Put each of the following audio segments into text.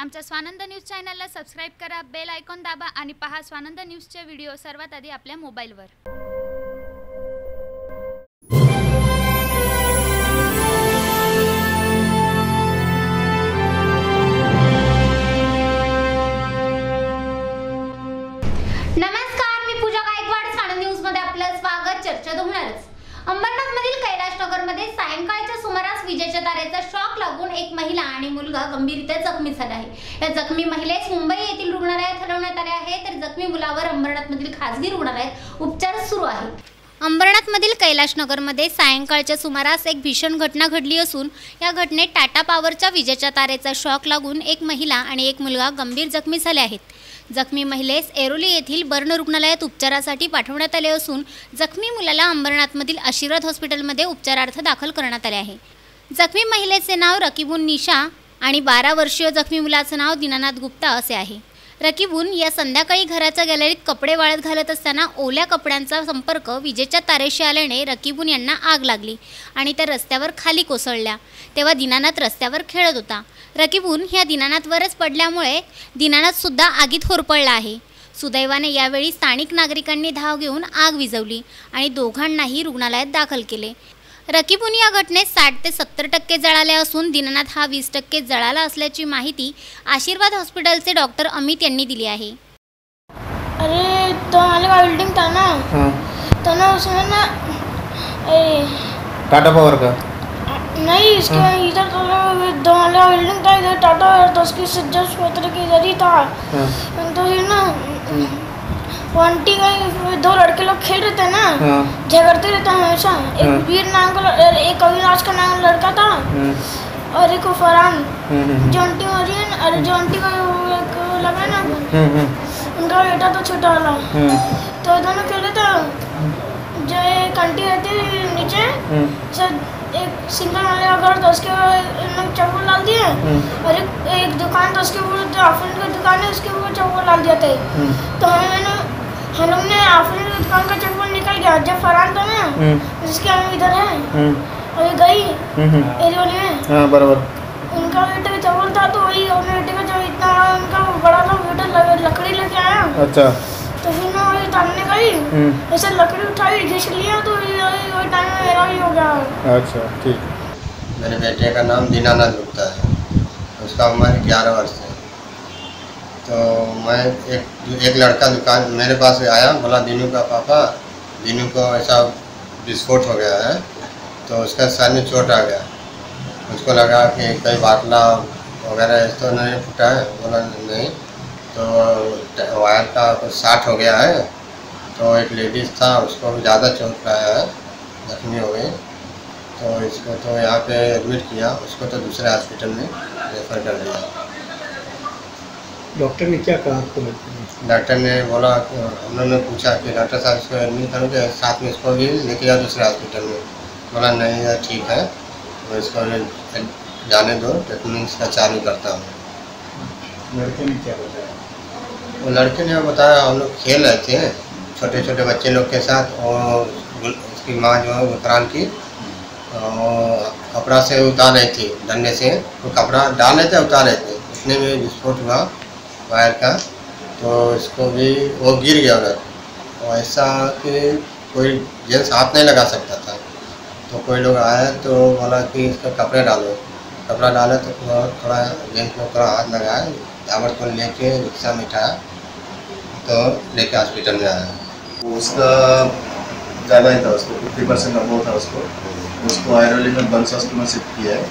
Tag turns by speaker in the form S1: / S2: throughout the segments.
S1: आमच्या स्वानंद न्यूज चॅनलला सबस्क्राईब करा बेल आयकॉन दाबा आणि पहा स्वानंद न्यूजचे व्हिडिओ सर्वात आधी आपल्या मोबाईलवर.
S2: नमस्कार मी पूजा गायकवाड. साणंद न्यूजमध्ये आपलं स्वागत चर्चा तर होणारच अंबरनाथ मधील कैलाशनगरमध्ये सायंकाळच्या सुमारास विजेच्या तारेचा शॉक लागून एक महिला आणि मुलगा गंभीररित्या जखमी झाला आहे या जखमी महिलेस मुंबई येथील रुग्णालयात हलवण्यात आले आहे. तर जखमी मुलावर अंबरनाथ मधील खासगी रुग्णालयात उपचार सुरू आहेत. अंबरनाथमधील कैलाशनगरमध्ये सायंकाळच्या सुमारास एक भीषण घटना घडली असून या घटनेत टाटा पॉवरच्या विजेच्या तारेचा शॉक लागून एक महिला आणि एक मुलगा गंभीर जखमी झाले आहेत. जखमी महिलेस एरोली येथील बर्ण रुग्णालयात उपचारासाठी पाठवण्यात आले असून जखमी मुलाला अंबरनाथमधील आशीर्वाद हॉस्पिटलमध्ये उपचारार्थ दाखल करण्यात आले आहे. जखमी महिलेचे नाव रकीबून निशा आणि बारा वर्षीय जखमी मुलाचं नाव दीनानाथ गुप्ता असे आहे. रकीबून या संध्याकाळी घराच्या गॅलरीत कपडे वाळत घालत असताना ओल्या कपड्यांचा संपर्क विजेच्या तारेशी आल्याने रकीबून यांना आग लागली आणि त्या रस्त्यावर खाली कोसळल्या. तेव्हा दिनानाथ रस्त्यावर खेळत होता. रकीबून ह्या दिनानाथवरच पडल्यामुळे दिनानाथसुद्धा आगीत होरपळला आहे. सुदैवाने यावेळी स्थानिक नागरिकांनी धाव घेऊन आग विझवली आणि दोघांनाही रुग्णालयात दाखल केले. रकीबून या घटनेत साठ ते सत्तर टक्के जळाले असून दीनानाथ हा वीस टक्के जळाला असल्याची माहिती आशीर्वाद हॉस्पिटलचे डॉक्टर अमित यांनी दिली आहे.
S3: अरे तो हमारे का बिल्डिंग था ना
S4: हाँ.
S3: तो ना उसमें ना ए,
S4: टाटा पावर का?
S3: नहीं इसके इधर तो दो माले का बिल्डिंग था इधर टाटा है तो उसकी जस्ट पत्र के इधर ही था।
S4: हाँ.
S3: तो फिर ना वो का दो लड़के लोग खेल रहे थे ना
S4: हाँ
S3: झगड़ते रहते हैं हमेशा?
S4: हाँ।
S3: एक वीर नाम का एक अविनाश का नाम लड़का था।
S4: हम्म,
S3: और एक फरहान।
S4: हम्म, हम्म,
S3: जो आंटी मरी है ना अरे जो आंटी का लगा ना
S4: हम्म,
S3: उनका बेटा तो छोटा वाला। तो दोनों खेल रहे थे। जो एक आंटी रहती है नीचे सर एक सिंगल वाले का घर था उसके ऊपर चप्पल डाल दिए। और एक एक दुकान था उसके ऊपर आफरीन की दुकान है उसके ऊपर चप्पल डाल दिया था। तो हम लोग ने आफरीन दुकान का चप्पल निकल गया जब फरहान ना
S4: हम्म,
S3: जिसके हम इधर है
S4: हम्म,
S3: और ये गई
S4: हम्म, हम्म,
S3: में
S4: हाँ बराबर।
S3: उनका बेटे का चप्पल था तो वही और बेटे का इतना उनका बड़ा था बेटा लकड़ी लेके आया।
S4: अच्छा।
S3: तो फिर मैं वही तानने गई ऐसे लकड़ी उठाई घिस लिया तो वही टाइम में मेरा भी हो गया।
S4: अच्छा ठीक।
S5: मेरे बेटे का नाम दीनानाथ गुप्ता है। उसका उम्र ग्यारह वर्ष है। तो मैं एक एक लड़का दुकान, मेरे पास आया, बोला दीनू का पापा दीनू को ऐसा विस्फोट हो गया है तो उसका सर में चोट आ गया। उसको लगा कि कई बाटला वगैरह तो नहीं फूटा है, बोला, नहीं। तो वायर का कुछ शार्ट हो गया है तो एक लेडीज़ था, उसको भी ज़्यादा चोट आया है, जख्मी हो गई। तो इसको तो यहाँ पे एडमिट किया, उसको तो दूसरे हॉस्पिटल में रेफर कर दिया।
S4: डॉक्टर ने क्या कहा आपको
S5: डॉक्टर ने बोला कि हम लोगों ने पूछा कि डॉक्टर साहब इसको एडमिट करोगे? साथ में इसको भी लेके जाओ दूसरे हॉस्पिटल में। बोला नहीं यार ठीक है। मैं इसको जाने दो ट्रीटमेंट इसका चालू करता हूँ।
S4: लड़के ने क्या बताया?
S5: वो लड़के ने बताया हम लोग खेल रहे थे छोटे छोटे बच्चे लोग के साथ और उसकी माँ जो है विक्रांत की और कपड़ा से उतार रही थी डंडे से। तो कपड़ा डाल रहे थे उतार रहे थे। इतने में विस्फोट हुआ। वायर का तो इसको भी वो गिर गया उधर। और ऐसा कि कोई जेंट्स हाथ नहीं लगा सकता था। तो कोई लोग आए तो बोला कि इसका कपड़े डालो। कपड़ा डाले तो थोड़ा जेंट्स ने थोड़ा हाथ लगाया दावत को लेके रिक्शा में उठाया तो लेके हॉस्पिटल में आया।
S6: उसका ज़्यादा ही था उसको, फिफ्टी परसेंट अबो था उसको। उसको आयरली में बंस में शिफ्ट किया है।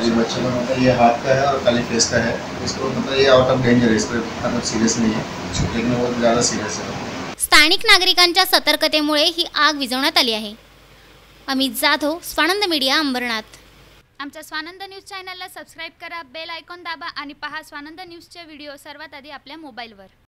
S6: ये बच्चे का मतलब ये हाथ का है और खाली फेस का है। इसको मतलब ये आउट ऑफ डेंजर है इसको मतलब सीरियस नहीं है। लेकिन वो ज़्यादा सीरियस है।
S2: स्थानिक नागरिकांच्या सतर्कतेमुळे ही आग विझवण्यात आली आहे. अमित जाधव स्वानंद मीडिया अंबरनाथ.
S1: आमच्या स्वानंद न्यूज चॅनलला सबस्क्राईब करा बेल आयकॉन दाबा आणि पहा स्वानंद न्यूजचे व्हिडिओ सर्वात आधी आपल्या मोबाईलवर